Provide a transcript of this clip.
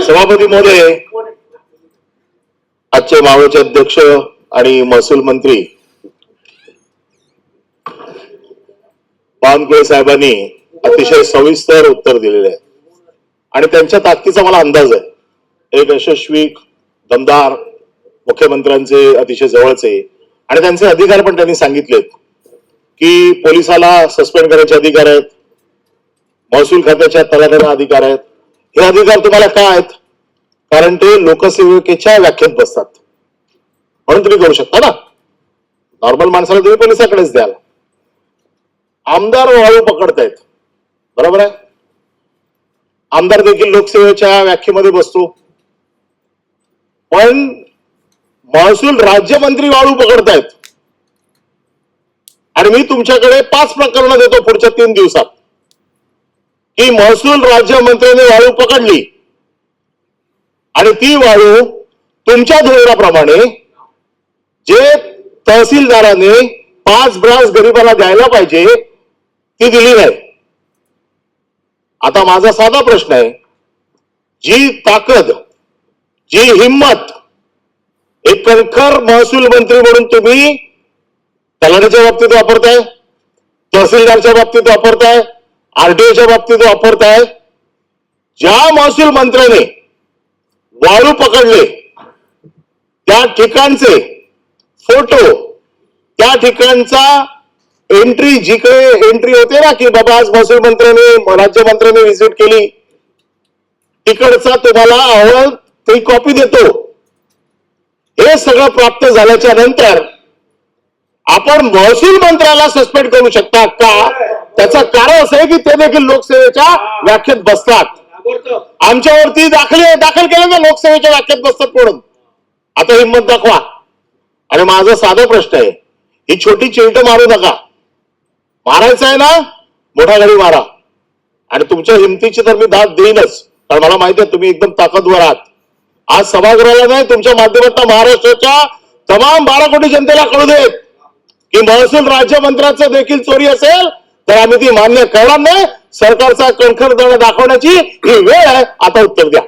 सभापती महोदय आजचे मावळचे अध्यक्ष आणि महसूल मंत्री बावनकुळे साहेबांनी अतिशय सविस्तर उत्तर दिलेले आहे. आणि त्यांच्या ताकदीचा मला अंदाज आहे. एक यशस्वी दमदार मुख्यमंत्र्यांचे अतिशय जवळचे आणि त्यांचे अधिकार पण त्यांनी सांगितलेत की पोलिसाला सस्पेंड करायचे अधिकार आहेत महसूल खात्याच्या तलाठ्याला अधिकार आहेत. हे अधिकार तुम्हाला काय आहेत? कारण ते लोकसेवकेच्या व्याख्येत बसतात. म्हणून तुम्ही करू शकता ना? नॉर्मल माणसाला तुम्ही पोलिसाकडेच द्याल. आमदार वाळू पकडतायत. बरोबर आहे? आमदार देखील लोकसेवेच्या व्याख्येमध्ये बसतो. पण महसूल राज्यमंत्री वाळू पकडतायत. आणि मी तुमच्याकडे पाच प्रकरणं देतो पुढच्या तीन दिवसात. की महसूल राज्यमंत्र्यांनी वाळू पकडली. आणि ती वाळू तुमच्या धोरणाप्रमाणे जे तहसीलदाराने पाच ब्रास गरिबाला द्यायला पाहिजे ती दिली नाही. आता माझा साधा प्रश्न आहे. जी ताकद जी हिंमत एक कणखर महसूल मंत्री म्हणून तुम्ही तलाठ्याच्या बाबतीत वापरताय तहसीलदारच्या बाबतीत वापरताय आरटीओच्या बाबतीत वापरताय. ज्या महसूल मंत्र्याने वाळू पकडले त्या ठिकाणचे फोटो त्या ठिकाणचा एंट्री जिकडे एंट्री होते ना की बाबा आज महसूल मंत्र्याने राज्यमंत्र्याने व्हिजिट केली. तिकडचा तुम्हाला अहवाल ती कॉपी देतो. हे सगळं प्राप्त झाल्याच्यानंतर आपण महसूल मंत्र्याला सस्पेंड करू शकता का? त्याचं कारण असं आहे की ते देखील लोकसेवेच्या व्याख्येत बसतात. आमच्यावरती दाखले दाखल केलं ना लोकसेवेच्या व्याख्येत बसतात म्हणून. आता हिंमत दाखवा. आणि माझा साधा प्रश्न आहे ही छोटी चिलट मारू नका. मारायचं आहे ना मोठा गाडी मारा. आणि तुमच्या हिमतीची तर मी दाद देईनच कारण मला माहिती आहे तुम्ही एकदम ताकदवर आहात. आज सभागृहाला नाही तुमच्या माध्यमातून महाराष्ट्राच्या तमाम बारा कोटी जनतेला कळू देत की महसूल राज्यमंत्र्याचं देखील चोरी असेल तर आम्ही ती मान्य करणार नाही. सरकारचा कणखर दळ दाखवण्याची ही वेळ आहे. आता उत्तर द्या.